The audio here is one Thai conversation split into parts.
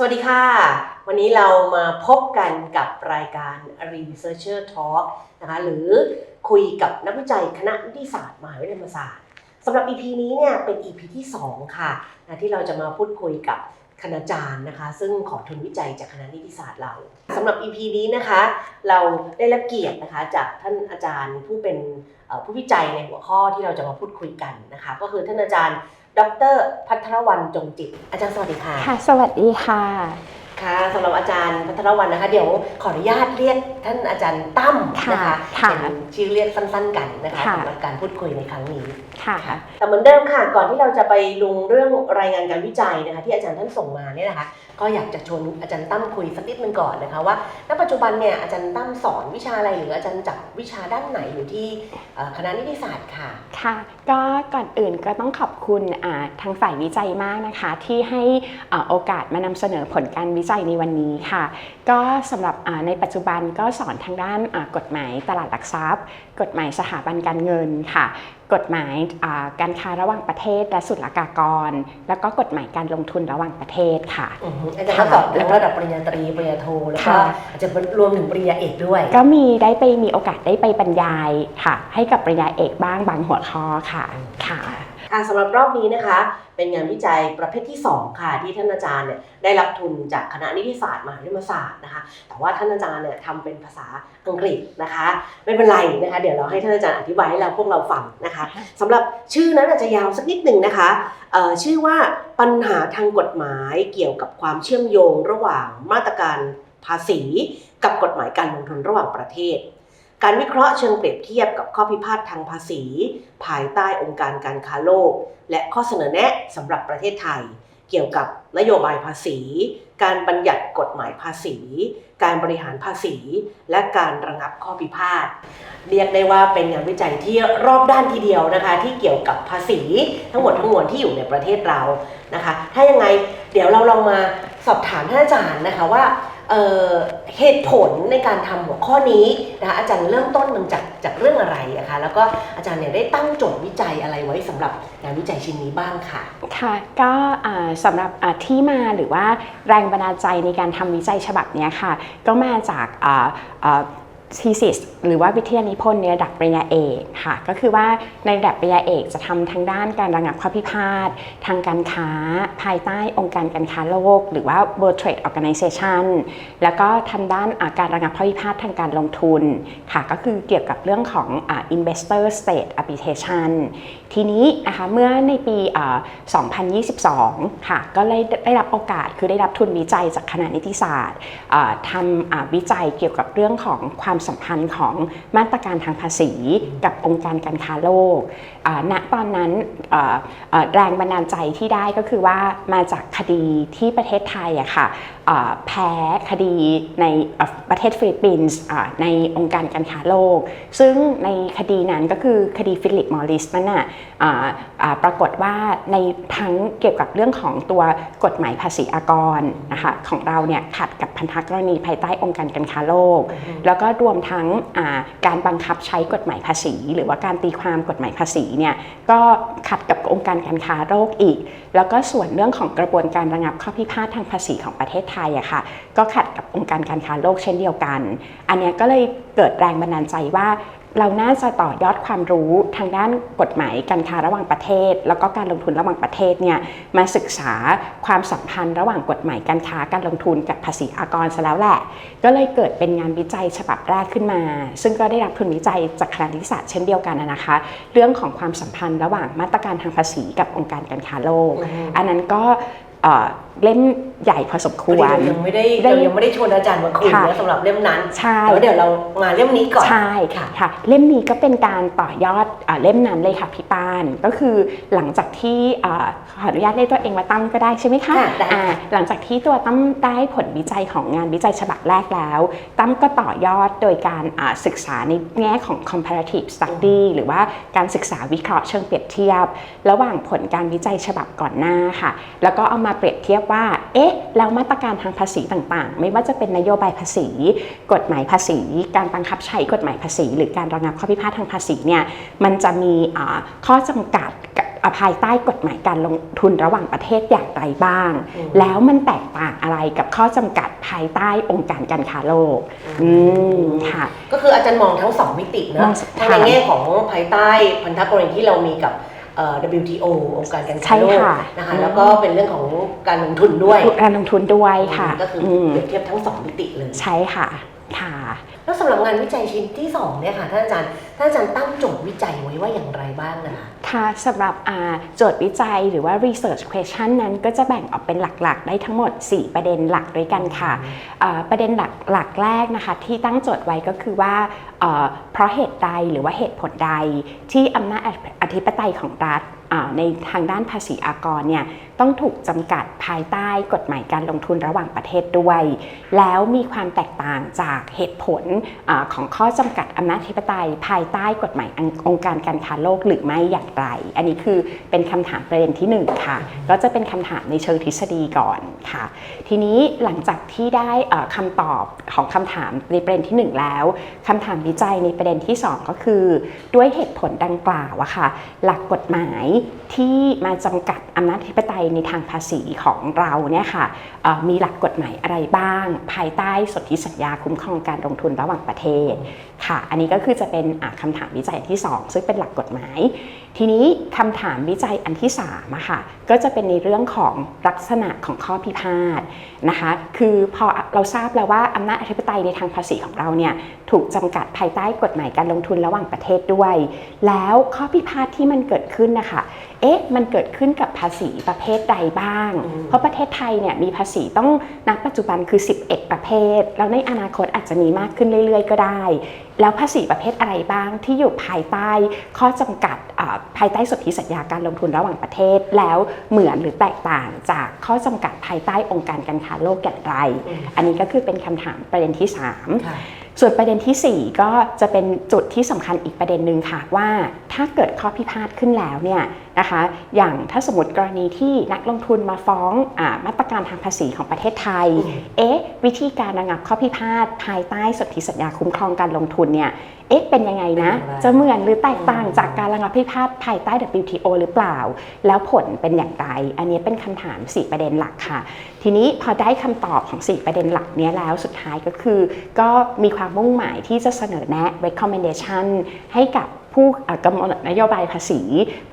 สวัสดีค่ะ วันนี้เรามาพบกันกับรายการ Researcher Talk นะคะหรือคุยกับนักวิจัยคณะนิติศาสตร์มหาวิทยาลัยธรรมศาสตร์สำหรับ EP นี้เนี่ยเป็น EP ที่ 2 ค่ะนะที่เราจะมาพูดคุยกับคณาจารย์นะคะ ซึ่งขอทุนวิจัยจากคณะนิติศาสตร์เราสำหรับ EP นี้นะคะ เราได้รับเกียรตินะคะจากท่านอาจารย์ผู้เป็นผู้วิจัยในหัวข้อที่เราจะมาพูดคุยกันนะคะ ก็คือท่านอาจารย์ ดร พัทรวรรณจงจิต อาจารย์สวัสดีค่ะ ค่ะ สวัสดีค่ะ ค่ะสำหรับอาจารย์พัทรวรรณนะคะ เดี๋ยวขออนุญาตเรียกท่านอาจารย์ตั้มนะคะค่ะเป็นชื่อเรียกสั้นๆกันนะคะค่ะ สำหรับการพูดคุยในครั้งนี้ ค่ะ แต่เหมือนเดิมค่ะ ก่อนที่เราจะไปลงเรื่องรายงานการวิจัยนะคะ ที่อาจารย์ท่านส่งมาเนี่ยนะคะ ก็อยากจะชวนอาจารย์ตั้มคุยสักนิดนึงก่อนนะคะว่าณปัจจุบันเนี่ยอาจารย์ตั้มสอนวิชาอะไรหรืออาจารย์จับวิชาด้านไหนอยู่ที่เอ่อคณะนิติศาสตร์ค่ะ ค่ะ ก็ก่อนอื่นก็ต้องขอบคุณอ่าทางฝ่ายวิจัยมากนะคะ ที่ให้อ่าโอกาสมานำเสนอผลการวิจัยในวันนี้ค่ะ ก็สำหรับอ่าในปัจจุบันก็สอนทางด้านอ่ากฎหมายตลาดหลักทรัพย์ กฎหมายสถาบันการเงินค่ะ กฎหมายอ่าการค้าระหว่างประเทศและศุลกากร แล้วก็กฎหมายการลงทุนระหว่างประเทศค่ะอือฮึอาจารย์ก็สอนทั้งระดับปริญญาตรีปริญญาโทแล้วก็ค่ะอาจจะรวมถึงปริญญาเอกด้วย ก็มีได้ไปมีโอกาสได้ไปบรรยายค่ะ ให้กับปริญญาเอกบ้างบางหัวข้อค่ะค่ะ ค่ะสำหรับรอบนี้นะคะ เป็นงานวิจัยประเภทที่ 2 ค่ะ ที่ท่านอาจารย์เนี่ยได้รับทุนจากคณะนิติศาสตร์มหาวิทยาลัยศาสตร์นะคะ แต่ว่าท่านอาจารย์เนี่ยทำเป็นภาษาอังกฤษนะคะ ไม่เป็นไรนะคะ เดี๋ยวเราให้ท่านอาจารย์อธิบายให้เราพวกเราฟังนะคะสำหรับชื่อนั้นอาจจะยาวสักนิดหนึ่งนะคะชื่อว่าปัญหาทางกฎหมายเกี่ยวกับความเชื่อมโยงระหว่างมาตรการภาษี กับกฎหมายการลงทุนระหว่างประเทศ การวิเคราะห์เชิงเปรียบเทียบกับข้อพิพาททางภาษี ภายใต้องค์การการค้าโลก และข้อเสนอแนะสำหรับประเทศไทย เกี่ยวกับนโยบายภาษี การบัญญัติกฎหมายภาษี การบริหารภาษี และการระงับข้อพิพาท เรียกได้ว่าเป็นงานวิจัยที่รอบด้านทีเดียวนะคะ ที่เกี่ยวกับภาษีทั้งหมดทั้งมวลที่อยู่ในประเทศเรานะคะ ถ้ายังไงเดี๋ยวเราลองมาสอบถามท่านอาจารย์นะคะว่า เเหตุผลในการทำหัวข้อนี้นะคะอาจารย์เริ่มต้นมันจากจากเรื่องอะไรนะคะแล้วก็อาจารย์เนี่ยได้ตั้งโจทย์วิจัยอะไรไว้สำหรับงานวิจัยชิ้นนี้บ้างค่ะค่ะก็สำสำหรับที่มาหรือว่าแรงบันดาลใจในการทำวิจัยฉบับนี้ค่ะก็มาจากอ่า thesis หรือว่าวิทยานิพนธ์ในระดับปริญญาเอกค่ะก็คือว่าในระดับปริญญาเอกจะทำทางด้านการระงับข้อพิพาททางการค้า ภายใต้องค์การการค้าโลก หรือว่า World Trade Organization แล้วก็ทาด้านาการระงับข้อพิพาททางการลงทุนค่ะก็คือเกี่ยวกับเรื่องของอ investor state arbitration ทีนี้นะคะเมื่อในปี 2022 ค่ะก็ได้ได้รับโอกาสคือได้รับทุนวิจัยจากคณะนิติศาสตร์ทำวิจัยเกี่ยวกับเรื่องของความสัมพันธ์ของมาตรการทางภาษี กับองค์การการค้าโลกณตอนนั้นแรงบันดาลใจที่ได้ก็คือว่ามาจากคดีที่ประเทศไทยอะค่ะ แพ้คดีในอ่าประเทศฟิลิปปินส์อ่าในองค์การการค้าโลก ซึ่งในคดีนั้นก็คือคดีฟิลิปมอริสนั่นน่ะอ่าอ่าปรากฏว่าในทั้งเกี่ยวกับเรื่องของตัวกฎหมายภาษีอากรนะคะของเราเนี่ยขัดกับพันธกรณีภายใต้องค์การการค้าโลก แล้วก็รวมทั้งอ่าการบังคับใช้กฎหมายภาษี หรือว่าการตีความกฎหมายภาษีเนี่ยก็ขัดกับองค์การการค้าโลกอีก แล้วก็ส่วนเรื่องของกระบวนการระงับข้อพิพาททางภาษีของประเทศไทยอะค่ะ ก็ขัดกับองค์การการค้าโลกเช่นเดียวกัน อันเนี้ยก็เลยเกิดแรงบันดาลใจว่า เราน่าจะต่อยอดความรู้ทางด้านกฎหมายการค้าระหว่างประเทศ แล้วก็การลงทุนระหว่างประเทศเนี่ยมาศึกษาความสัมพันธ์ระหว่างกฎหมายการค้าการลงทุนกับภาษีอากรซะแล้วแหละ ก็เลยเกิดเป็นงานวิจัยฉบับแรกขึ้นมา ซึ่งก็ได้รับทุนวิจัยจากคณะนิติศาสตร์เช่นเดียวกันนะนะคะ เรื่องของความสัมพันธ์ระหว่างมาตรการทางภาษีกับองค์การการค้าโลกอืมอันนั้นก็เอ่อเล่ม ใหญ่พอสมคพอวดีรเรายังไม่ได้ได้เรายังไม่ได้ชวนอาจารย์มาคุยค่ะนะสำหรับเล่มนั้นใช่แต่ว่าเดี๋ยวเรามาเล่มนี้ก่อนใช่ค่ะค่ะเล่มนี้ก็เป็นการต่อยอดอาเล่มนั้นเลยค่ะพี่ปานก็คือหลังจากที่อ่าขออนุญาตเรียกตัวเองว่าตั้มก็ได้ใช่ไหมคะค่ะได้อ่าหลังจากที่ตัวตั้มได้ผลวิจัยของงานวิจัยฉบับแรกแล้วตั้มก็ต่อยอดโดยการอ่าศึกษาในแง่ของ comparative study หรือว่าการศึกษาวิเคราะห์เชิงเปรียบเทียบ ระหว่างผลการวิจัยฉบับก่อนหน้าค่ะ แล้วก็เอามาเปรียบเทียบว่าเอ๊ะแล้วมาตรการทางภาษีต่างๆ ไม่ว่าจะเป็นนโยบายภาษี กฎหมายภาษี การบังคับใช้กฎหมายภาษี หรือการระงับข้อพิพาททางภาษีเนี่ยมันจะมีอ่าข้อจำกัดกับเอ่ออะภายใต้กฎหมายการลงทุนระหว่างประเทศอย่างไรบ้างอืมแล้วมันแตกต่างอะไรกับข้อจำกัดภายใต้องค์การการค้าโลกอืมค่ะ ก็คืออาจารย์มองทั้งสองมิติมเนะองทั้งในแง่ของภายใต้พันธกรณีที่เรามีกับเอ่อ WTO องค์การการค้าโลกใช่ค่ะนะคะอืมแล้วก็เป็นเรื่องของการลงทุนด้วยการลงทุนด้วยค่ะก็คือมเปรียบเทียบทั้งสองมิติเลยใช่ค่ะค่ะแล้วสำหรับงานวิจัยชิ้นที่สองเนี่ยค่ะท่านอาจารย์ท่านอาจารย์ตั้งโจทย์วิจัยไว้ว่าอย่างไรบ้างนะคะค่ะสำหรับโจทย์วิจัยหรือว่า research question นั้นก็จะแบ่งออกเป็นหลักๆ ได้ทั้งหมด 4 ประเด็นหลักด้วยกันค่ะ ประเด็นหลักหลักแรกนะคะ ที่ตั้งโจทย์ไว้ก็คือว่าเพราะเหตุใดหรือว่าเหตุผลใด ที่อำนาจอธิปไตยของรัฐในทางด้านภาษีอากรเนี่ยต้องถูกจำกัดภายใต้กฎหมายการลงทุนระหว่างประเทศด้วย แล้วมีความแตกต่างจากเหตุผลอของข้อจำกัดอำนาจอธิปไตย ภายใต้กฎหมายองค์การการค้าโลกหรือไม่อย่างอย่างไร อันนี้คือเป็นคำถามประเด็นที่หนึ่งค่ะ ก็จะเป็นคำถามในเชิงทฤษฎีก่อนค่ะ ทีนี้หลังจากที่ได้เอ่อคำตอบของคำถามในประเด็นที่หนึ่งแล้วคำถามวิจัยในประเด็นที่สองก็คือ ด้วยเหตุผลดังกล่าวอะค่ะ หลักกฎหมายที่มาจำกัดอำนาจธิปไตยในทางภาษีของเราเนี่ยค่ะมีหลักกฎหมายอะไรบ้าง ภายใต้สนธิสัญญาคุ้มครองการลงทุนระหว่างประเทศค่ะ อันนี้ก็คือจะเป็นอะคำถามวิจัยที่สองซึ่งเป็นหลักกฎหมาย ทีนี้คำถามวิจัยอันที่3อะค่ะก็จะเป็นในเรื่องของลักษณะของข้อพิพาทนะคะ คือพอเราทราบแล้วว่าอำนาจอธิปไตยในทางภาษีของเราเนี่ย ถูกจำกัดภายใต้กฎหมายการลงทุนระหว่างประเทศด้วย แล้วข้อพิพาทที่มันเกิดขึ้นนะคะ เอ๊ะ มันเกิดขึ้นกับภาษีประเภทใดบ้างอืมเพราะประเทศไทยเนี่ยมีภาษีต้องนับปัจจุบันคือ 11 ประเภท แล้วในอนาคตอาจจะมีมากขึ้นเรื่อย ๆ ก็ได้ แล้วภาษีประเภทอะไรบ้างที่อยู่ภายใต้ข้อจำกัดอ่าภายใต้สนธิสัญญาการลงทุนระหว่างประเทศ แล้วเหมือนหรือแตกต่างจากข้อจำกัดภายใต้องค์การการค้าโลกอย่างไรอืมอันนี้ก็คือเป็นคำถามประเด็นที่3ค่ะ ส่วนประเด็นทีสี่ 4 ก็จะเป็นจุดที่สำคัญอีกประเด็นหนึ่งค่ะว่าถ้าเกิดข้อพิพาทขึ้นแล้วเนี่ย นะคะ อย่างถ้าสมมติกรณีที่นักลงทุนมาฟ้องอามาตรการทางภาษีของประเทศไทยอืมเอ๊ะ วิธีการระงับข้อพิพาทภายใต้สนธิสัญญาคุ้มครองการลงทุนเนี่ย เอ๊ะ เป็นยังไงนะเป็นอย่างไรจะเหมือนหรือแตกต่างอืมจากการระงับพิพาทภายใต้ WTO หรือเปล่า แล้วผลเป็นอย่างไร อันนี้เป็นคำถาม 4 ประเด็นหลักค่ะ ทีนี้พอได้คำตอบของ 4 ประเด็นหลักเนี้ยแล้วสุดท้ายก็คือ ก็มีความมุ่งหมายที่จะเสนอแนะ recommendation ให้กับผู้เอ่อกำหนดนโยบายภาษี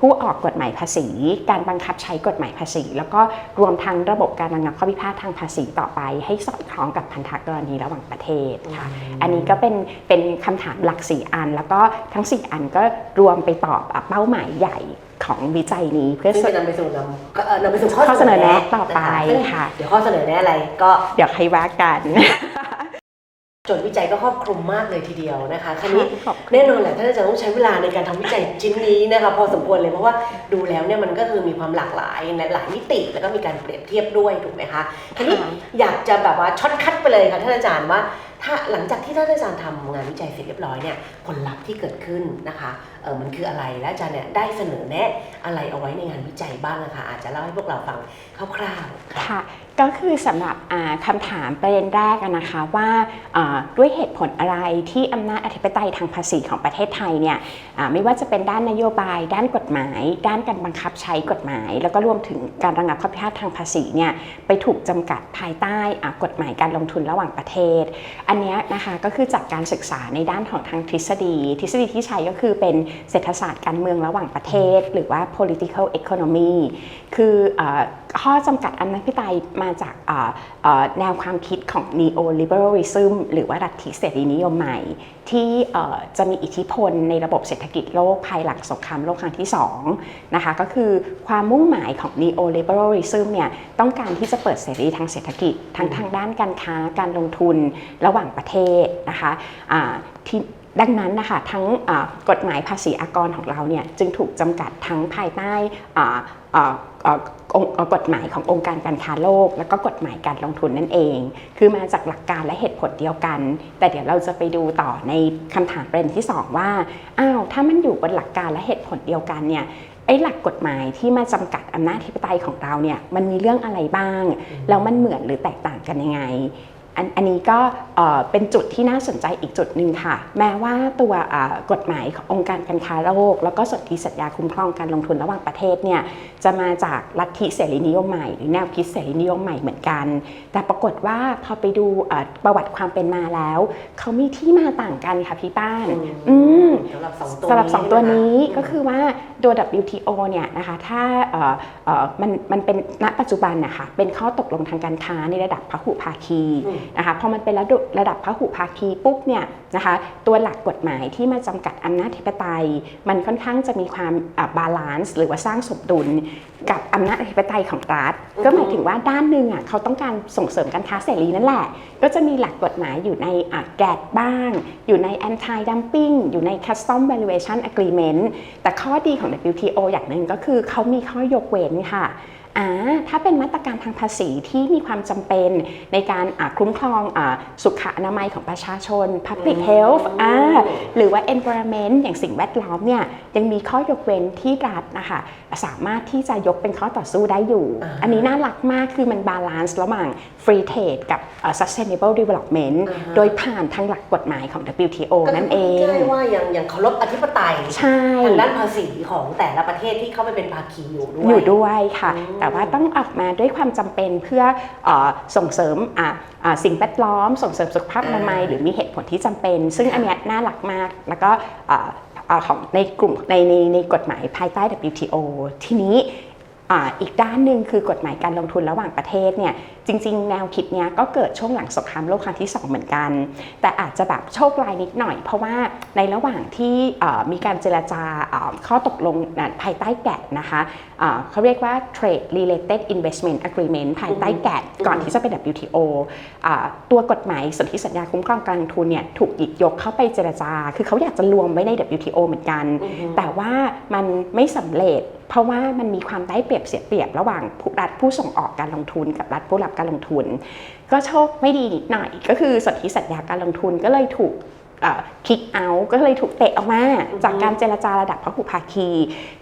ผู้ออกกฎหมายภาษี การบังคับใช้กฎหมายภาษี แล้วก็รวมทั้งระบบการระงับข้อพิพาททางภาษีต่อไป ให้สอดคล้องกับพันธกรณีระหว่างประเทศค่ะอันนี้ก็เป็นเป็นคำถามหลัก 4 อัน แล้วก็ทั้ง 4 อันก็รวมไปตอบอะเป้าหมายใหญ่ของวิจัยนี้เพื่อซึ่งสจะนำไปสู่นำก็เอ่อนำไปสู่ข้อเสนอแนะต่อไปนซึ่งค่ะเดี๋ยวข้อเสนอแนะอะไรก็เดี๋ยวให้ว่ากันโจทย์วิจัยก็ครอบคลุมมากเลยทีเดียวนะคะคราวนี้ขอบคุณแน่นอนแหละท่านอาจารย์ต้องใช้เวลาในการทำวิจัยชิ้นนี้นะคะพอสมควรเลยเพราะว่าดูแล้วเนี่ยมันก็คือมีความหลากหลายในหลายมิติ แล้วก็มีการเปรียบเทียบด้วยถูกไหมคะทีนี้ค่ะอยากจะแบบว่าช็อตคัดไปเลยค่ะท่านอาจารย์ว่า ถ้าหลังจากที่ท่านอาจารย์ทำงานวิจัยเสร็จเรียบร้อยเนี่ยผลลัพธ์ที่เกิดขึ้นนะคะเออมันคืออะไรและอาจารย์เนี่ยได้เสนอแนะอะไรเอาไว้ในงานวิจัยบ้างนะคะอาจจะเล่าให้พวกเราฟังคร่าวๆค่ะก็คือสำหรับคำถามประเด็นแรกอะนะคะว่าด้วยเหตุผลอะไรที่อำนาจอธิปไตยทางภาษีของประเทศไทยเนี่ยไม่ว่าจะเป็นด้านนโยบาย ด้านกฎหมาย ด้านการบังคับใช้กฎหมาย แล้วก็รวมถึงการระงับข้อพิพาททางภาษีเนี่ยไปถูกจำกัดภายใต้อากฎหมายการลงทุนระหว่างประเทศ อันนี้นะคะก็คือจากการศึกษาในด้านของทางทฤษฎี ทฤษฎีที่ใช้ก็คือเป็นเศรษฐศาสตร์การเมืองระหว่างประเทศ หรือว่า political economy คืออข้อจำกัดอำนาจอธิปไตยมาจากแนวความคิดของ neoliberalism หรือว่าลัทธิเสรีนิยมใหม่ ที่จะมีอิทธิพลในระบบเศรษฐกิจโลกภายหลังสงครามโลกครั้งที่2นะคะก็คือความมุ่งหมายของ neoliberalism เนี่ยต้องการที่จะเปิดเสรีทางเศรษฐกิจทั้งทางด้านการค้าการลงทุนระหว่างประเทศนะคะอ่าที่ ดังนั้นนะคะทั้งกฎหมายภาษีอากรของเราเนี่ยจึงถูกจำกัดทั้งภายใต้อ่าอ่าอ่าองค์อ่ากฎหมายขององค์การการค้าโลก แล้วก็กฎหมายการลงทุนนั่นเอง คือมาจากหลักการและเหตุผลเดียวกัน แต่เดี๋ยวเราจะไปดูต่อในคำถามประเด็นที่สองว่าอ้าวถ้ามันอยู่บนหลักการและเหตุผลเดียวกันเนี่ยไอ้หลักกฎหมายที่มาจำกัดอำนาจธิปไตยของเราเนี่ยมันมีเรื่องอะไรบ้าง แล้วมันเหมือนหรือแตกต่างกันยังไง อันอันนี้ก็เอ่อเป็นจุดที่น่าสนใจอีกจุดหนึ่งค่ะ แม้ว่าตัวอ่ากฎหมายขององค์การการค้าโลก แล้วก็สนธิสัญญาคุ้มครองการลงทุนระหว่างประเทศเนี่ยจะมาจากลัทธิเสรีนิยมใหม่หรือแนวคิดเสรีนิยมใหม่เหมือนกัน แต่ปรากฏว่าพอไปดูเอ่อประวัติความเป็นมาแล้วเขามีที่มาต่างกันค่ะพี่ป้านอืมสำหรับสองตัวสำหรับสองตัวนี้ใช่ไหมะก็คือว่าตัว WTO เนี่ยนะคะถ้าเอ่อเอ่อมันมันเป็นณปัจจุบันนะคะเป็นข้อตกลงทางการค้าในระดับพหุภาคีอืมนะคะพอมันเป็นระดับระดับพหุภาคีปุ๊บเนี่ยนะคะตัวหลักกฎหมายที่มาจำกัดอำนาจธิปไตย มันค่อนข้างจะมีความบาลานซ์หรือว่าสร้างสมดุลกับอำนาจอธิปไตยของรัฐ ก็หมายถึงว่าด้านหนึ่งอะเขาต้องการส่งเสริมการค้าเสรีนั่นแหละ ก็จะมีหลักกฎหมายอยู่ในแกดบ้าง อยู่ใน anti dumping อยู่ใน custom valuation agreement แต่ข้อดีของ WTO อย่างหนึ่งก็คือเขามีข้อยกเว้นค่ะ อ่าถ้าเป็นมาตรการทางภาษีที่มีความจำเป็นในการอ่าคุ้มครองอาสุขอนามัยของประชาชน public health อ่าหรือว่า environment อย่างสิ่งแวดล้อมเนี่ยยังมีข้อยกเว้นที่รัฐนะคะสามารถที่จะยกเป็นข้อต่อสู้ได้อยู่อ่าอันนี้น่ารักมากคือมันบาลานซ์ระหว่าง free trade กับอ่า sustainable development อ่าฮะโดยผ่านทางหลักกฎหมายของ WTO ก็นั่นเองใช่ว่ายังยังเคารพอธิปไตยใช่ทางด้านภาษีของแต่ละประเทศที่เข้าไปเป็นภาคีอยู่ด้วยอยู่ด้วยค่ะอืมแต่ว่าต้องออกมาด้วยความจำเป็นเพื่อเออส่งเสริมอะอะสิ่งแวดล้อม ส่งเสริมสุขภาพอนามัยหรือมีเหตุผลที่จำเป็น ซึ่งอันเนี้ยน่ารักมากแล้วก็อะอะของในกลุ่มในในในกฎหมายภายใต้ WTO ทีนี้อะอีกด้านหนึ่งคือกฎหมายการลงทุนระหว่างประเทศเนี่ย จริง ๆ แนวคิดเนี้ยก็เกิดช่วงหลังสงครามโลกครั้งที่ 2 เหมือนกัน แต่อาจจะแบบโชคร้ายนิดหน่อย เพราะว่าในระหว่างที่เอ่อมีการเจรจาเอ่อข้อตกลงนะภายใต้แกดนะคะเอ่อเขาเรียกว่า Trade Related Investment Agreement ภายใต้แกดก่อนที่จะเป็น WTO อ่าตัวกฎหมายสนธิสัญญาคุ้มครองการลงทุนเนี่ยถูกหยิบยกเข้าไปเจรจา คือเขาอยากจะรวมไว้ใน WTO เหมือนกันอือฮึแต่ว่ามันไม่สำเร็จเพราะว่ามันมีความได้เปรียบเสียเปรียบระหว่างผู้รัฐผู้ส่งออกการลงทุนกับรัฐผู้รับการลงทุน ก็โชคไม่ดีนิดหน่อยก็คือสนธิสัญญาการลงทุนก็เลยถูก คิกเอาก็เลยถูกเตะออกมาอือฮึจากการเจรจาระดับพหุภาคี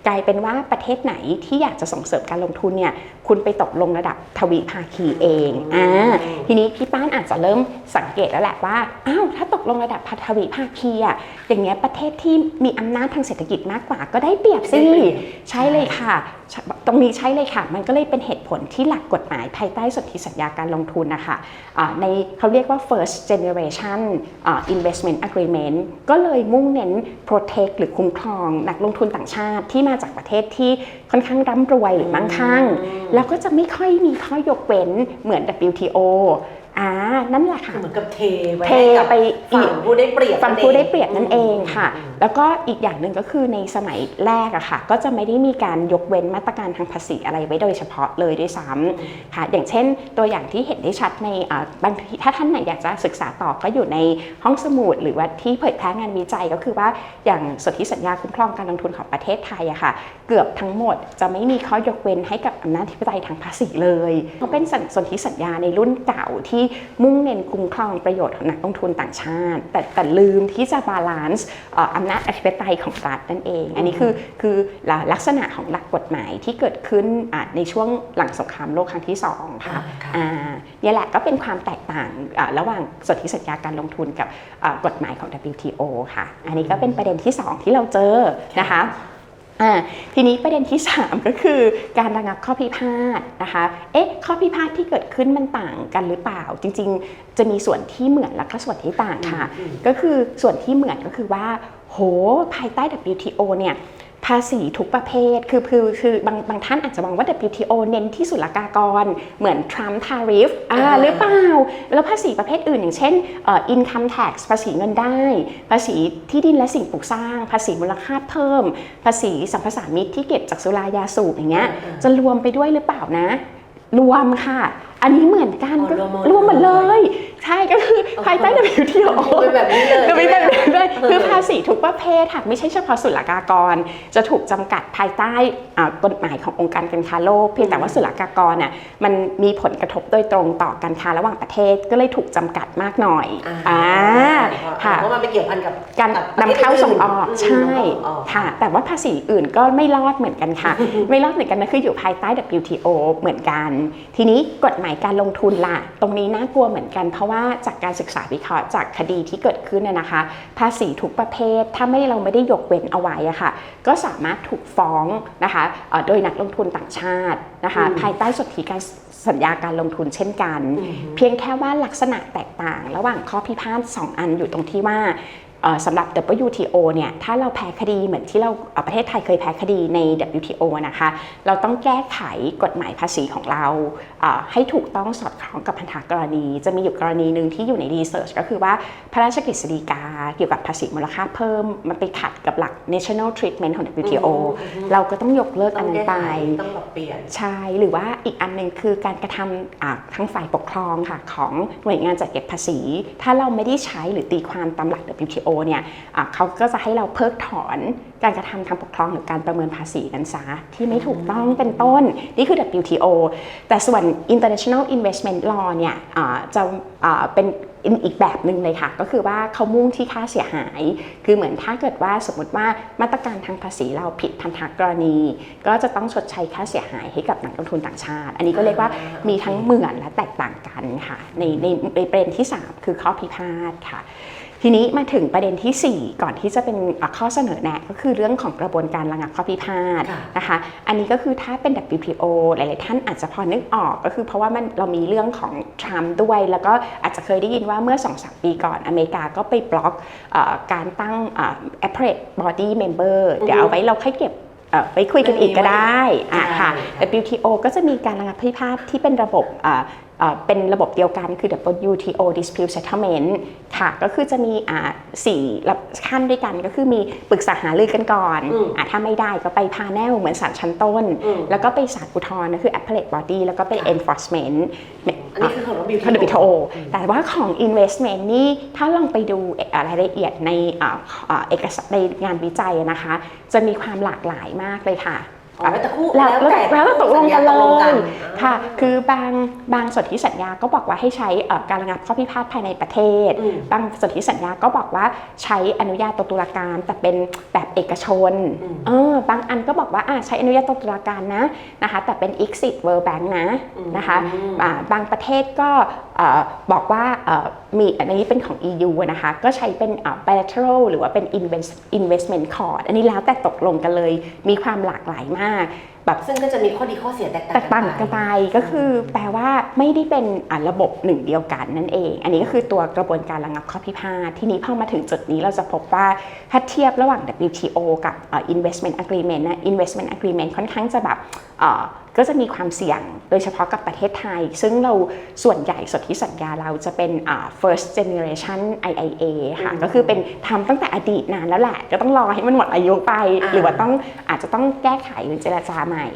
กลายเป็นว่าประเทศไหนที่อยากจะส่งเสริมการลงทุนเนี่ยคุณไปตกลงระดับทวิภาคีเองอ่าทีนี้พี่ป้านอาจจะเริ่มสังเกตแล้วแหละว่าอ้าวถ้าตกลงระดับทวิภาคีอะอย่างเงี้ยประเทศที่มีอำนาจทางเศรษฐกิจมากกว่าก็ได้เปรียบสิได้เปรียบใช่เลยค่ะใช่ตรงนี้ใช่เลยค่ะ มันก็เลยเป็นเหตุผลที่หลักกฎหมายภายใต้สนธิสัญญาการลงทุนนะคะอ่าในเขาเรียกว่า first generation อ่า investment agreement ก็เลยมุ่งเน้น protect หรือคุ้มครองนักลงทุนต่างชาติที่มาจากประเทศที่ค่อนข้างร่ำรวยหรือมั่งคั่งอืมแล้วก็จะไม่ค่อยมีข้อยกเว้นเหมือน WTO อ่านั่นแหละค่ะ เหมือนกับเทไว้เทให้กับไปอีฝั่ก งผู้ได้เปรียบฝั่งผู้ได้เปรียบนั่นเองค่ะอืมแล้วก็อีกอย่างหนึ่งก็คือในสมัยแรกอะค่ะ ก็จะไม่ได้มีการยกเว้นมาตรการทางภาษีอะไรไว้โดยเฉพาะเลยด้วยซ้ำค่ะ อย่างเช่น ตัวอย่างที่เห็นได้ชัดในอ่าบางทีถ้าท่านไหนอยากจะศึกษาต่อก็อยู่ในห้องสมุดหรือว่าที่เผยแพร่งานวิจัยก็คือว่าอย่างสนธิสัญญาคุ้มครองการลงทุนของประเทศไทยอะค่ะ เกือบทั้งหมดจะไม่มีข้อยกเว้นให้กับอำนาจธิปไตยทางภาษีเลยเพราะเป็นสนธิสัญญาในรุ่นเก่าที่มุ่งเน้นคุ้มครองประโยชน์ของนักลงทุนต่างชาติ แต่แต่ลืมที่จะบาลานซ์เอ่ออำนาจอธิปไตยของรัฐนั่นเอง อันนี้คือคือลักษณะของหลักกฎหมายที่เกิดขึ้นอะในช่วงหลังสงครามโลกครั้งที่สองค่ะอ่าค่ะอ่าเนี่ยแหละก็เป็นความแตกต่างอะระหว่างสนธิสัญญาการลงทุนกับอะกฎหมายของ WTO ค่ะ อันนี้ก็เป็นประเด็นที่สองที่เราเจอนะคะอ่า ทีนี้ประเด็นที่ 3 ก็คือการระงับข้อพิพาทนะคะ เอ๊ะ ข้อพิพาทที่เกิดขึ้นมันต่างกันหรือเปล่า จริง ๆ จะมีส่วนที่เหมือนและก็ส่วนที่ต่างค่ะอืมก็คือส่วนที่เหมือนก็คือว่า โห ภายใต้ WTO เนี่ย ภาษีทุกประเภท คือคือคือบางบางท่านอาจจะมองว่า WTO เน้นที่ศุลกากร เหมือน Trump tariff อ่าอ่าหรือเปล่า แล้วภาษีประเภทอื่น อย่างเช่นเอ่อ income tax ภาษีเงินได้ ภาษีที่ดินและสิ่งปลูกสร้าง ภาษีมูลค่าเพิ่ม ภาษีสัมปทานมิตรที่เก็บจากสุรายาสูบอย่างเงี้ยอ่าจะรวมไปด้วยหรือเปล่านะ รวมค่ะ อันนี้เหมือนกันอ๋อก็รวมหมดรวมหมดเลย ใช่ก็คือภายใต้ WTO เป็นแบบนี้เลยจะไม่เป็นแบบนั้นเลยเออคือภาษีทุกประเภทค่ะไม่ใช่เฉพาะศุลกากร จะถูกจำกัดภายใต้อ่ากฎหมายขององค์การการค้าโลก เพียงแต่ว่าศุลกากรน่ะมันมีผลกระทบโดยตรงต่อการค้าระหว่างประเทศก็เลยถูกจำกัดมากหน่อยอ่าค่ะเพราะมันไปเกี่ยวพันกับการกับนำเข้าส่งออกประเทศใช่อื่นๆนำเข้าส่งออกค่ะ แต่ว่าภาษีอื่นก็ไม่รอดเหมือนกันค่ะ ไม่รอดเหมือนกันนะคืออยู่ภายใต้ WTO เหมือนกัน ทีนี้กฎหมายการลงทุนล่ะ ตรงนี้น่ากลัวเหมือนกันเพราะว่าว่าจากการศึกษาวิเคราะห์จากคดีที่เกิดขึ้นน่ะนะคะ ภาษีทุกประเภท ถ้าไม่เราไม่ได้ยกเว้นเอาไว้อะค่ะ ก็สามารถถูกฟ้องนะคะเอ่อโดยนักลงทุนต่างชาตินะคะอืมภายใต้สนธิการสัญญาการลงทุนเช่นกันอืมเพียงแค่ว่าลักษณะแตกต่าง ระหว่างข้อพิพาท2อันอยู่ตรงที่ว่าเอ่อ สำหรับ WTO เนี่ยถ้าเราแพ้คดีเหมือนที่เราเอ่อประเทศไทยเคยแพ้คดีใน WTO นะคะเราต้องแก้ไขกฎหมายภาษีของเราเอ่อให้ถูกต้องสอดคล้องกับพันธกรณี จะมีอยู่กรณีหนึ่งที่อยู่ในรีเสิร์ชก็คือว่าพระราชกฤษฎีกาเกี่ยวกับภาษีมูลค่าเพิ่ม มันไปขัดกับหลัก national treatment ของ WTO อืมเราก็ต้องยกเลิกต้อัอนงนั้นแก้ไปไขต้องปรับเปลี่ยนใช่หรือว่าอีกอันหนึ่งคือการกระทำอ่าทางฝ่ายปกครองค่ะของหน่วยงานจัดเก็บภาษี ถ้าเราไม่ได้ใช้หรือตีความตามหลัก WTO เนี่ยอ่าเขาก็จะให้เราเพิกถอนการกระทำทางปกครองหรือการประเมินภาษีกันซะที่ไม่ถูกต้องเป็นต้น นี่คือ WTO แต่ส่วน International Investment Law เนี่ยอ่าจะอ่าเป็นอีกแบบหนึ่งเลยค่ะ ก็คือว่าเขามุ่งที่ค่าเสียหาย คือเหมือนถ้าเกิดว่าสมมติว่ามาตรการทางภาษีเราผิดพันธกรณี ก็จะต้องชดใช้ค่าเสียหายให้กับนักลงทุนต่างชาติ อันนี้ก็เรียกว่าอ่ามีมีทั้งเหมือนและแตกต่างกันค่ะ ในในในประเด็นที่ 3 คือข้อพิพาทค่ะ ทีนี้มาถึงประเด็นทีสี่4 ก่อนที่จะเป็นอะข้อเสนอแนะก็คือเรื่องของกระบวนการระงับข้อพิพาทค่ะนะคะ อันนี้ก็คือถ้าเป็น WTO หลาย ๆ ท่านอาจจะพอนึกออกก็คือเพราะว่ามันเรามีเรื่องของทรัมป์ด้วย แล้วก็อาจจะเคยได้ยินว่าเมื่อ 2-3 ปีก่อนอเมริกาก็ไปบล็อกเออการตั้งอ่า appellate body member เดี๋ยวเอาไว้เราค่อยเก็บเอ่อไปคุยกันอีกก็ได้อะค่ะ WTO ก็จะมีการระงับพิพาทที่เป็นระบบอ่า เอ่อเป็นระบบเดียวกันคือ WTO dispute settlement ค่ะ ก็คือจะมีอ่าสี่ระขั้นด้วยกันก็คือมีปรึกษาหารือกันก่อนอืมอะถ้าไม่ได้ก็ไปพาแนลเหมือนศาลชั้นต้นอืมแล้วก็ไปศาลอุทธรณ์ก็คือ appellate body แล้วก็เป็นค่ะ enforcement อันนี้คือของ WTO ของ WTO แต่ว่าของ investment นี่ถ้าลองไปดูเอ่อรายละเอียดในอ่าอ่าเอกสารในงานวิจัยนะคะ จะมีความหลากหลายมากเลยค่ะ อ๋อแล้วแต่คู่แล้วแล้วแต่แล้วเราตกลงกันเลตกงยอ่าค่ะ คือบางบางสนธิสัญญาก็บอกว่าให้ใช้เอ่อการระงับข้อพิพาทภายในประเทศอืมบางสนธิสัญญาก็บอกว่าใช้อนุญาโตตุลาการแต่เป็นแบบเอกชนอืมเออบางอันก็บอกว่าอะใช้อนุญาโตตุลาการนะนะคะแต่เป็น exit world bank นะอืมนะคะอ่าบางประเทศก็เอ่อบอกว่ามีอันนี้เป็นของ EU นะคะก็ใช้เป็น bilateral หรือว่าเป็น investment cord อันนี้แล้วแต่ตกลงกันเลยมีความหลากหลายมาก แบบซึ่งก็จะมีข้อดีข้อเสียแตกแตกต่างกันไปก็คือแปลว่าไม่ได้เป็นอะระบบหนึ่งเดียวกันนั่นเอง อันนี้ก็คือตัวกระบวนการระงับข้อพิพาททีนี้พอมาถึงจุดนี้เราจะพบว่าถ้าเทียบระหว่าง WTO กับเอ่อ investment agreement นะ investment agreement ค่อนข้างจะแบบเอ่อก็จะมีความเสี่ยงโดยเฉพาะกับประเทศไทย ซึ่งเราส่วนใหญ่สนธิสัญญาเราจะเป็นอ่า first generation IIA ค่ะก็คือเป็นทำตั้งแต่อดีตนานแล้วแหละก็ต้องรอให้มันหมดอายุไป หรือว่าต้องอาจจะต้องแก้ไขหรือเจรจาใหม่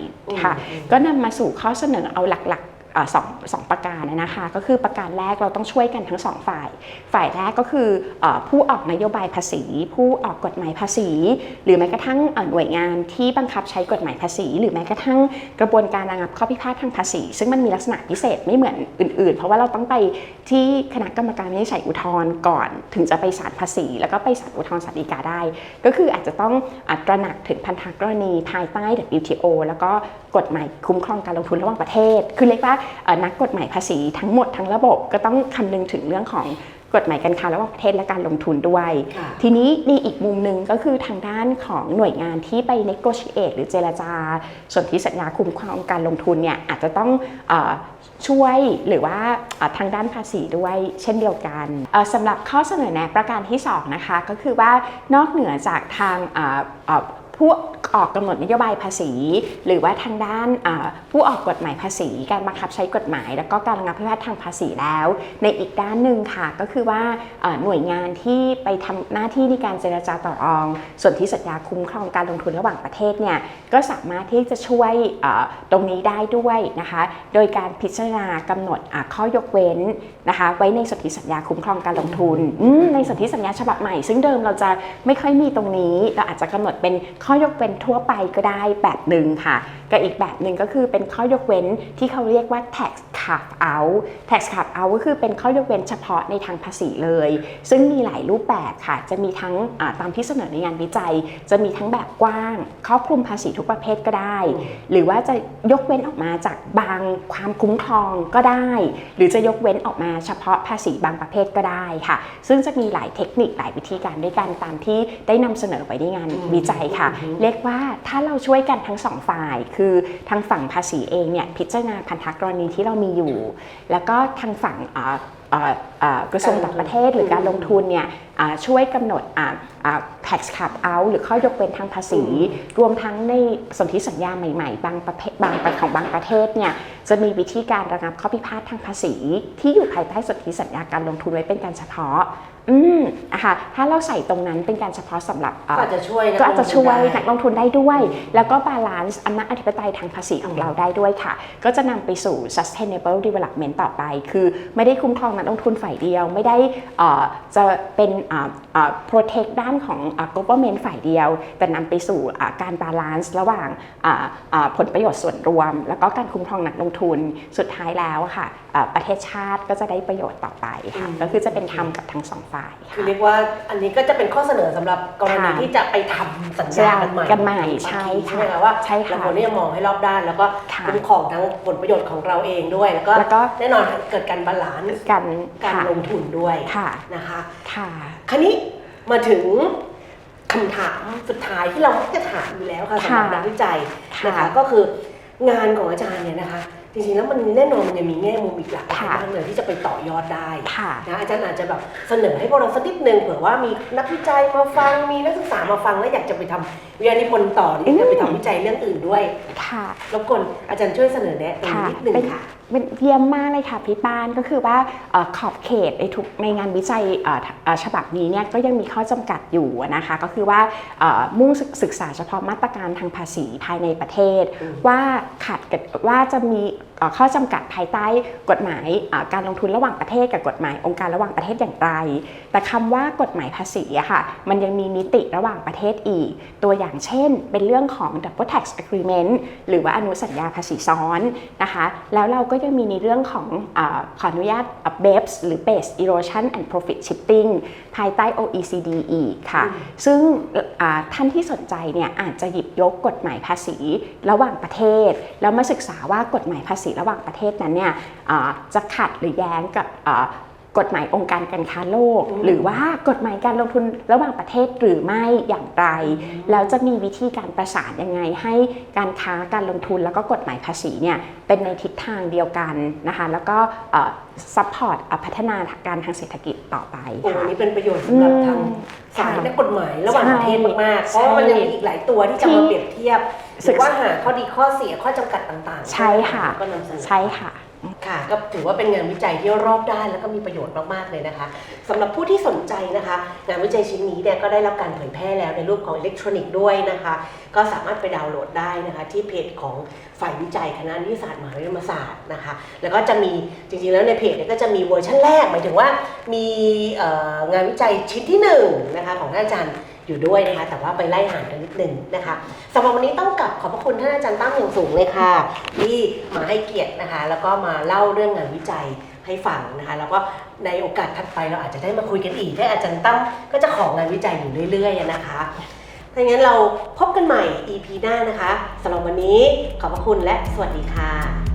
ค่ะ ก็นำมาสู่ข้อเสนอเอาหลักๆอ่า สองสองประการนะคะก็คือประการแรกเราต้องช่วยกันทั้งสองฝ่าย ฝ่ายแรกก็คืออผู้ออกนโยบายภาษี ผู้ออกกฎหมายภาษี หรือแม้กระทั่งหน่วยงานที่บังคับใช้กฎหมายภาษี หรือแม้กระทั่งกระบวนการระงับข้อพิพาททางภาษี ซึ่งมันมีลักษณะพิเศษไม่เหมือนอื่น ๆ เพราะว่าเราต้องไปที่คณะกรรมการวินิจฉัยอุทธรณ์ก่อน ถึงจะไปศาลภาษี แล้วก็ไปศาลอุทธรณ์ศาลฎีกาได้ ก็คืออาจจะต้องอตระหนักถึงพันธกรณีภายใต้ WTO แล้วก็กฎหมายคุ้มครองการลงทุนระหว่างประเทศ คือเรียกว่านักกฎหมายภาษีทั้งหมดทั้งระบบก็ต้องคำนึงถึงเรื่องของกฎหมายการค้าระหว่างประเทศและการลงทุนด้วยค่ะทีนี้ในอีกมุมหนึ่งก็คือทางด้านของหน่วยงานที่ไป negotiate หรือเจรจาสนธิสัญญาคุ้มครองการลงทุนเนี่ยอาจจะต้องเออช่วยหรือว่าเอ่อทางด้านภาษีด้วยเช่นเดียวกันเอ่อสำหรับข้อเสนอแนะประการที่สองนะคะ ก็คือว่านอกเหนือจากทางเอ่อเอ่อ ผู้ออกกำหนดนโยบายภาษี หรือว่าทางด้านผู้ออกกฎหมายภาษี การบังคับใช้กฎหมาย แล้วก็การระงับพิพาททางภาษีแล้ว ในอีกด้านหนึ่งค่ะก็คือว่าหน่วยงานที่ไปทำหน้าที่ในการเจรจาต่อรอง ส่วนที่สัญญาคุ้มครองการลงทุนระหว่างประเทศเนี่ยก็สามารถที่จะช่วยตรงนี้ได้ด้วยนะคะโดยการพิจารณากำหนดข้อยกเว้นนะคะไว้ในสนธิสัญญาคุ้มครองการลงทุน ในสนธิสัญญาฉบับใหม่ ซึ่งเดิมเราจะไม่ค่อยมีตรงนี้เราอาจจะกำหนดเป็นขข้อยกเว้นทั่วไปก็ได้แบบหนึ่งค่ะ กับอีกแบบหนึ่งก็คือเป็นข้อยกเว้นที่เขาเรียกว่า tax carve out tax carve out ก็คือเป็นข้อยกเว้นเฉพาะในทางภาษีเลย ซึ่งมีหลายรูปแบบค่ะ จะมีทั้งอ่าตามที่เสนอในงานวิจัย จะมีทั้งแบบกว้างครอบคลุมภาษีทุกประเภทก็ได้ หรือว่าจะยกเว้นออกมาจากบางความคุ้มครองก็ได้ หรือจะยกเว้นออกมาเฉพาะภาษีบางประเภทก็ได้ค่ะ ซึ่งจะมีหลายเทคนิคหลายวิธีการด้วยกันตามที่ได้นำเสนอไว้ในงานอืมวิจัยค่ะอืมเรียกว่าถ้าเราช่วยกันทั้งสองฝ่ายคือทางฝั่งภาษีเองเนี่ยพิจารณาพันธกรณีที่เรามีอยู่ แล้วก็ทางฝั่งอ่าอ่าอ่ากระทรวงต่างประเทศหรือการลงทุนเนี่ยอ่าช่วยกำหนดอ่าอ่า tax cap out หรือข้อยกเว้นทางภาษี รวมทั้งในสนธิสัญญาใหม่ๆ บางประเภทบางประของบางประเทศเนี่ยจะมีวิธีการระงับข้อพิพาททางภาษี ที่อยู่ภายใต้สนธิสัญญาการลงทุนไว้เป็นการเฉพาะ อืมนะคะถ้าเราใส่ตรงนั้นเป็นการเฉพาะสำหรับอ่าก็อาจจะช่วยนก็อาจจะช่วยลงทุนได้นักลงทุนได้ด้วย แล้วก็บาลานซ์อำนาจอธิปไตยทางภาษีของเราได้ด้วยค่ะ ก็จะนำไปสู่ sustainable development ต่อไป คือไม่ได้คุ้มครองนักลงทุนฝ่ายเดียว ไม่ได้เอ่อจะเป็นอ่าอ่า protect ด้านของอ่า government ฝ่ายเดียว แต่นำไปสู่อ่าการบาลานซ์ระหว่างอ่าอ่าผลประโยชน์ส่วนรวม แล้วก็การคุ้มครองนักลงทุนสุดท้ายแล้วอะค่ะอ่าประเทศชาติก็จะได้ประโยชน์ต่อไปค่ะอืมก็คือจะเป็นธรรมกับทั้งสองฝ่ายคือค่ะเรียกว่าอันนี้ก็จะเป็นข้อเสนอสำหรับกรณีค่ะที่จะไปทำสัญญากันใหม่กันใหม่ใช่ใช่ค่ะไหมคะว่าใช่ค่ะเราควรที่จะมองให้รอบด้าน แล้วก็ค่ะคุ้มครองทั้งผลประโยชน์ของเราเองด้วย แล้วก็แล้วก็แน่นอนเกิดการบาลานซ์กันการค่ะลงทุนด้วยค่ะนะคะค่ะคราวนี้มาถึงคำถามสุดท้ายที่เรามักจะถามอยู่แล้วค่ะสำหรับค่ะนักวิจัยค่ะนะคะก็คืองานของอาจารย์เนี่ยนะคะ จริงๆแล้วมันแน่นอนมันยังมีแง่มุมอีกหลากหลายค่ะมากเลยที่จะไปต่อยอดได้ค่ะนะอาจารย์อาจจะแบบเสนอให้พวกเราสักนิดนึงเผื่อว่ามีนักวิจัยมาฟังมีนักศึกษามาฟังแล้วอยากจะไปทำวิทยานิพนธ์ต่อหรืออยากจะไปทำวิจัยเรื่องอื่นด้วยค่ะ รบกวนอาจารย์ช่วยเสนอแนะตรงนี้นิดนึงเป็นค่ะ เป็นเยี่ยมมากเลยค่ะพี่ปานก็คือว่าเอ่อขอบเขตในทุกในงานวิจัยเอ่อเอ่อฉบับนี้เนี่ยก็ยังมีข้อจำกัดอยู่นะคะ ก็คือว่าเอ่อมุ่งศึกษาเฉพาะมาตรการทางภาษีภายในประเทศ อืม ว่าขัดกับว่าจะมีเอ่อ ข้อจำกัดภายใต้กฎหมายเอ่อการลงทุนระหว่างประเทศกับกฎหมายองค์การระหว่างประเทศอย่างไร แต่คำว่ากฎหมายภาษีอะค่ะมันยังมีมิติระหว่างประเทศอีก ตัวอย่างเช่น เป็นเรื่องของ double tax agreement หรือว่าอนุสัญญาภาษีซ้อนนะคะแล้วเราก็ยังมีในเรื่องของอาขออนุญาต BEPS หรือ Base Erosion and Profit Shifting ภายใต้ OECD อีกค่ะอืมซึ่งอ่า ท่านที่สนใจเนี่ยอาจจะหยิบยกกฎหมายภาษีระหว่างประเทศ แล้วมาศึกษาว่ากฎหมายภาษีระหว่างประเทศนั้นเนี่ยจะขัดหรือแย้งกับ กฎหมายองค์การการค้าโลกอืมหรือว่ากฎหมายการลงทุนระหว่างประเทศหรือไม่อย่างไร แล้วจะมีวิธีการประสานยังไง ให้การค้าการลงทุนแล้วก็กฎหมายภาษีเนี่ยเป็นในทิศทางเดียวกันนะคะแล้วก็ซัพพอร์ตพัฒนาการทางเศรษฐกิจต่อไปโอ้ค่ะนี่เป็นประโยชน์สำหรับทางอืมสายค่ะนักกฎหมายระหว่างประเทศมากๆเพราะว่ามันยังมีอีกหลายตัวที่จะมาเปรียบเทียบหศึรืกอว่าหาข้อดีข้อเสียข้อจำกัดต่างๆ ใช่ค่ะก็นำเสนอใช่ค่ะ ค่ะ ก็ถือว่าเป็นงานวิจัยที่รอบด้านแล้วก็มีประโยชน์มากๆเลยนะคะสำหรับผู้ที่สนใจนะคะ งานวิจัยชิ้นนี้เนี่ยก็ได้รับการเผยแพร่แล้วในรูปของอิเล็กทรอนิกส์ด้วยนะคะ ก็สามารถไปดาวน์โหลดได้นะคะ ที่เพจของฝ่ายวิจัยคณะนิติศาสตร์มหาวิทยาลัยมศาสตร์นะคะ แล้วก็จะมีจริงๆแล้วในเพจเนี่ยก็จะมีเวอร์ชันแรกหมายถึงว่ามีงานวิจัยชิ้นที่หนึ่งนะคะของท่านอาจารย์ อยู่ด้วยนะคะ แต่ว่าไปไล่อ่านกันนิดนึงนะคะสำหรับวันนี้ต้องกลับขอบพระคุณท่านอาจารย์ตั้มอย่างสูงเลยค่ะ ที่มาให้เกียรตินะคะ แล้วก็มาเล่าเรื่องงานวิจัยให้ฟังนะคะ แล้วก็ในโอกาสถัดไปเราอาจจะได้มาคุยกันอีกได้อาจารย์ตั้มก็จะของงานวิจัยอยู่เรื่อยๆนะคะถ้างนั้นเราพบกันใหม่ EP หน้านะคะสำหรับวันนี้ขอบพระคุณและสวัสดีค่ะ